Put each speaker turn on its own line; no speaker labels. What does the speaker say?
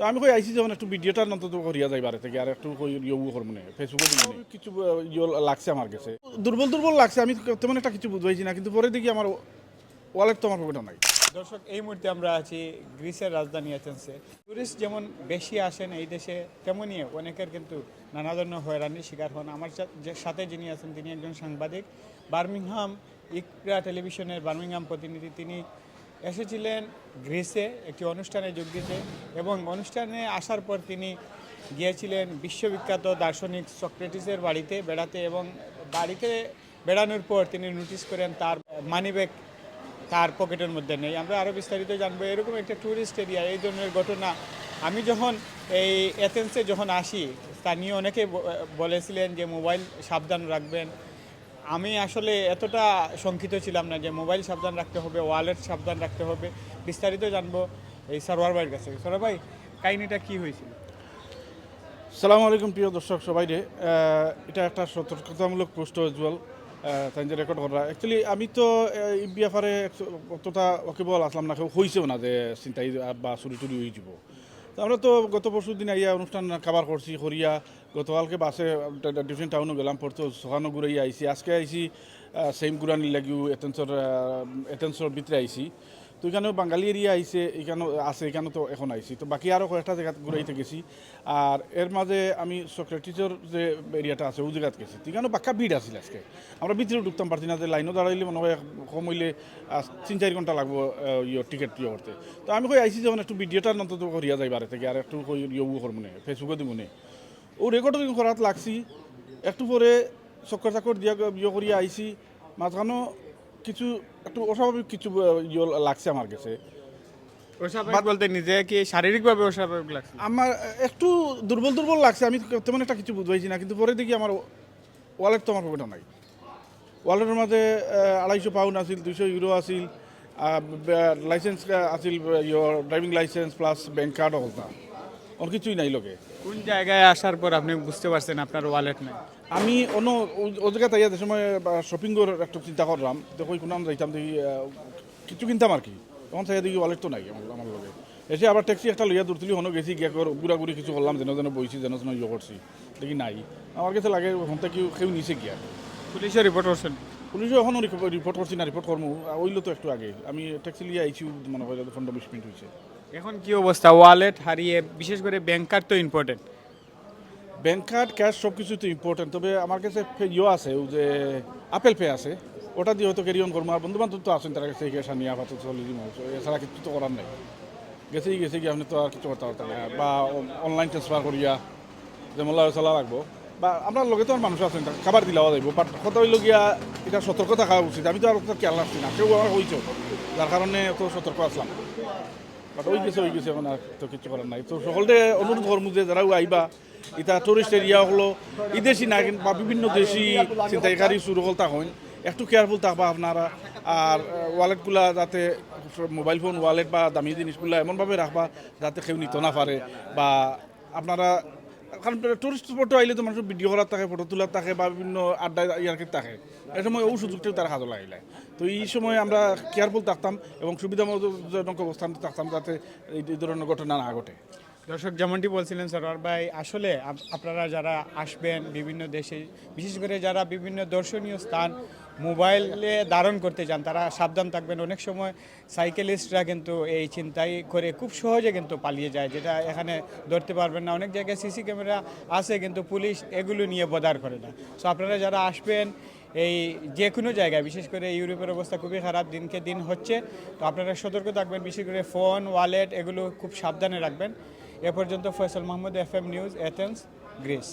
তো আমি কই আইসি যখন একটু ভিডিওটা অন্তত করিয়া যাই বারে থেকে আর একটু কই ইয়ে করব না ফেসবুকে। কিছু ইয়ে লাগছে আমার কাছে। দুর্বল দুর্বল লাগছে আমি তেমন একটা কিছু বুঝাইছি না কিন্তু পরে দেখি আমার ওয়ালেট তো আমার পকেটে নাই।
দর্শক এই মুহূর্তে আমরা আছি গ্রিসের রাজধানী এথেন্সে টুরিস্ট যেমন বেশি আসেন এই দেশে তেমনই অনেকের কিন্তু নানা ধরনের হয়রানির শিকার হন। আমার সাথে যিনি আছেন তিনি একজন সাংবাদিক। বার্মিংহাম ইকরা টেলিভিশনের বার্মিংহাম প্রতিনিধি তিনি এসেছিলেন গ্রিসে, একটি অনুষ্ঠানে যোগ দিতে এবং অনুষ্ঠানে আসার পর তিনি গিয়েছিলেন বিশ্ববিখ্যাত দার্শনিক সক্রেটিসের বাড়িতে বেড়াতে এবং বাড়িতে বেড়ানোর পর তিনি নোটিশ করেন তার মানিব্যাগ তার পকেটের মধ্যে নেই। আমরা আরও বিস্তারিত জানব, এরকম একটা ট্যুরিস্ট এরিয়া এই ধরনের ঘটনা। আমি যখন এই এথেন্সে যখন আসি, স্থানীয় অনেকে বলেছিলেন যে মোবাইল সাবধান রাখবেন। আমি আসলে এতটা শঙ্কিত ছিলাম না যে মোবাইল সাবধান রাখতে হবে, ওয়ালেট সাবধান রাখতে হবে। বিস্তারিত জানব এই সরোয়ার ভাইয়ের কাছে। সরোয়ার ভাই, কাহিনিটা কী হয়েছিল?
সালামু আলাইকুম প্রিয় দর্শক সবাই রে। এটা একটা সতর্কতামূলক পোস্ট উজ্জ্বল তাই যে রেকর্ড করা। অ্যাকচুয়ালি আমি তো এই ব্যাপারে অতটা ওকেবল আসলাম না কেউ হয়েছেও না যে চিন্তাই বা চুরি টুরি হয়ে যাব। আমরা তো গত পরশু দিন আইয়া অনুষ্ঠান কাবার করছি, করিয়া। গতকালকে বাসে ডিফারেন্ট টাউনও গেলাম, পড়তো, সোহানো ঘুরাইয়া আইসি আজকে আইসি সেম গুরানি লাগিও এথেন্সর এথেন্সর ভিতরে আইছি। তো এখানেও বাঙালি এরিয়া আইছে এখানেও আছে এখানে তো এখন আইছি তো বাকি আরও কয়েকটা জায়গা ঘুরাইতে গেছি আর এর মাঝে আমি সক্রেটিসের যে এরিয়াটা আছে ওই জায়গাত গেছি। এখানেও বাক্কা ভিড় আছিল আজকে। আমরা ভিতরে ঢুকতাম পারছি না যে লাইনও দাঁড়াইলে মনে হয় কম হইলে তিন চার ঘণ্টা লাগবো ইয়ে টিকিট ইয়ে করতে। তো আমি কই আইছি যখন একটু ভিডিওটা অন্তত করিয়া যাই বারে থেকে আর একটু কই ইয়ে করব না ফেসবুকে দিব না ও রেকর্ডিং করাত লাগছি। একটু পরে চক্কর চাকর দিয়া ইয়ে করিয়া আইছি মাঝখানেও কিছু একটু অস্বাভাবিক কিছু ইয়ে লাগছে আমার কাছে।
অস্বাভাবিক বলতে নিজে কি শারীরিকভাবে অস্বাভাবিক লাগছে?
আমার একটু দুর্বল দুর্বল লাগছে আমি তেমন একটা কিছু বুঝাইছি না কিন্তু পরে দেখি আমার ওয়ালেট তো আমার পকেটে নাই। ওয়ালেটের মাঝে আড়াইশো পাউন্ড আছিল দুইশো ইউরো আছিল লাইসেন্স আছিল driving license plus bank card হলতা অন্য কিছুই নাই লোকে।
কোন জায়গায় আসার পর আপনি বুঝতে পারছেন আপনার ওয়ালেট নেই?
আমি অন্য ও- জায়গায় তাইয়া যে সময় শপিং করার একটু চিন্তা করলাম কই কোন যাইতাম দেখি কিছু কিনতাম আর কি। তখন তাইয়া দেখি ওয়ালেট তো নাই আমার আমার লগে। এসে আবার ট্যাক্সি একটা লইয়া দূরতুলি হনো গেছি গিয়া কর ঘুরা ঘুরি কিছু করলাম যেন যেন বইছি যেন যেন ইয়ে করছি। দেখি নাই। আমার কাছে লাগে হতে কেউ কেউ নিচে গিয়া।
পুলিশের রিপোর্ট করছেন?
পুলিশও এখনও রিপোর্ট করছি না রিপোর্ট করব ওইলো তো একটু আগে। আমি ট্যাক্সি লিয়ে আইছি মনে হয় পনেরো বিশ মিনিট হয়েছে
এখন কি অবস্থা? ওয়ালেট হারিয়ে বিশেষ করে ব্যাংক কার্ড তো ইম্পর্টেন্ট
ব্যাংক কার্ড ক্যাশ সব কিছু তো ইম্পর্টেন্ট তবে আমার কাছে ইয়ে আছে যে আপেল পে আছে। ওটা দিয়ে হয়তো ক্যারি অন করব। আর বন্ধু বান্ধব তো আছেন, তারা কাছে গিয়ে নিয়ে আপাতত চলে দিব এছাড়া কিছু তো করার নাই। গেছেই গেছে গিয়ে আপনি তো আর কিছু করতে পারতেন। বা অনলাইন ট্রান্সফার করিয়া যে মোল্লা চলা লাগবো। বা আমরা লগে তো মানুষ আছেন খাবার দিলাও যাইব। বাট কথা হইল গিয়া, এটা সতর্ক থাকা উচিত। আমি তো আর খেয়াল রাখছি না। কেউ আমার হয়েছে যার কারণে অত সতর্ক আসলাম। বাট ওই গেছে ওই গেছে তো কিছু করার নাই। তো সকলকে অনুরোধ করব যে যারা আইবা এটা টুরিস্ট এরিয়া হলো এই না বা বিভিন্ন দেশি চিন্তাইকারী শুরু হল তখন একটু কেয়ারফুল থাকবা আপনারা, আর ওয়ালেটগুলা যাতে মোবাইল ফোন ওয়ালেট বা দামি জিনিসগুলো এমনভাবে রাখবা, যাতে কেউ নিতে না পারে, বা আপনারা কারণ টুরিস্ট স্পটে আইলে তো মানুষ ভিডিও করার থাকে, ফটো তোলার থাকে বা বিভিন্ন আড্ডা ইয়ার্কি থাকে। এই সময় ওই সুযোগটাও তারা হাজল লাগিলে তো এই সময় আমরা কেয়ারফুল থাকতাম এবং সুবিধাজনক অবস্থান থাকতাম যাতে এই ধরনের ঘটনা না ঘটে।
দর্শক, যেমনটি বলছিলেন সরোয়ার ভাই, আসলে আপনারা যারা আসবেন বিভিন্ন দেশে, বিশেষ করে যারা বিভিন্ন দর্শনীয় স্থান মোবাইলে ধারণ করতে চান, তারা সাবধান থাকবেন। অনেক সময় সাইকেলিস্টরা কিন্তু এই চিন্তাই করে খুব সহজে কিন্তু পালিয়ে যায়, যেটা এখানে ধরতে পারবেন না। অনেক জায়গায় সিসি ক্যামেরা আছে, কিন্তু পুলিশ এগুলো নিয়ে বদার করে না। সো আপনারা যারা আসবেন এই যে কোনো জায়গায়, বিশেষ করে ইউরোপের অবস্থা খুবই খারাপ, দিনকে দিন হচ্ছে, তো আপনারা সতর্ক থাকবেন, বিশেষ করে ফোন, ওয়ালেট এগুলো খুব সাবধানে রাখবেন। এ পর্যন্ত Faisal Mahmud F M news, Athens, Greece.